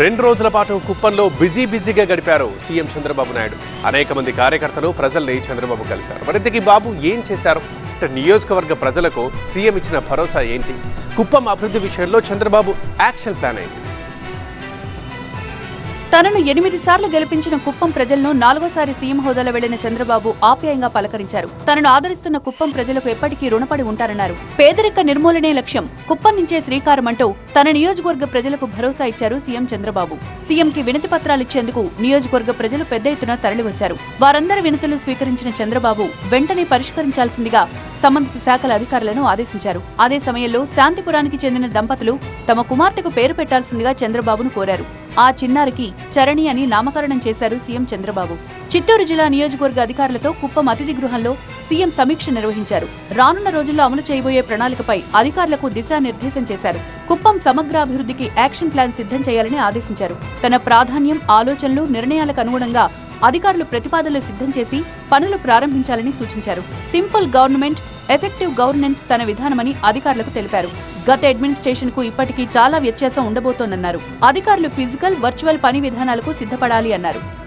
రెండు రోజుల పాటు కుప్పంలో బిజీ బిజీగా గడిపారు సీఎం చంద్రబాబు నాయుడు. అనేక మంది కార్యకర్తలు ప్రజల్ని చంద్రబాబు కలిశారు. మరింతకి బాబు ఏం చేశారు? అంటే నియోజకవర్గ ప్రజలకు సీఎం ఇచ్చిన భరోసా ఏంటి? కుప్పం అభివృద్ధి విషయంలో చంద్రబాబు యాక్షన్ ప్లాన్ ఏంటి? తనను ఎనిమిది సార్లు గెలిపించిన కుప్పం ప్రజలను నాలుగోసారి సీఎం హోదాలో వెళ్ళిన చంద్రబాబు ఆప్యాయంగా పలకరించారు. తనను ఆదరిస్తున్న కుప్పం ప్రజలకు ఎప్పటికీ రుణపడి ఉంటారన్నారు. పేదరిక నిర్మూలనే లక్ష్యం. కుప్పం నుంచే శ్రీకారం అంటూ తన నియోజకవర్గ ప్రజలకు భరోసా ఇచ్చారు సీఎం చంద్రబాబు. సీఎంకి వినతి పత్రాలిచ్చేందుకు నియోజకవర్గ ప్రజలు పెద్ద ఎత్తున తరలివచ్చారు. వారందరి వినతులు స్వీకరించిన చంద్రబాబు వెంటనే పరిష్కరించాల్సిందిగా సంబంధిత శాఖల అధికారులను ఆదేశించారు. అదే సమయంలో శాంతిపురానికి చెందిన దంపతులు తమ కుమార్తెకు పేరు పెట్టాల్సిందిగా చంద్రబాబును కోరారు. ఆ చిన్నారికి చరణి అని నామకరణం చేశారు సీఎం చంద్రబాబు. చిత్తూరు జిల్లా నియోజకవర్గ అధికారులతో కుప్పం అతిథి గృహంలో సీఎం సమీక్ష నిర్వహించారు. రానున్న రోజుల్లో అమలు చేయబోయే ప్రణాళికపై అధికారులకు దిశానిర్దేశం చేశారు. కుప్పం సమగ్రాభివృద్ధికి యాక్షన్ ప్లాన్ సిద్ధం చేయాలని ఆదేశించారు. తన ప్రాధాన్యం ఆలోచనలు నిర్ణయాలకు అనుగుణంగా అధికారులు ప్రతిపాదనలు సిద్ధం చేసి పనులు ప్రారంభించాలని సూచించారు. సింపుల్ గవర్నమెంట్ ఎఫెక్టివ్ గవర్నెన్స్ తన విధానమని అధికారులకు తెలిపారు. గత అడ్మినిస్ట్రేషన్కు ఇప్పటికీ చాలా వ్యత్యాసం ఉండబోతోందన్నారు. అధికారులు ఫిజికల్ వర్చువల్ పని విధానాలకు సిద్ధపడాలి అన్నారు.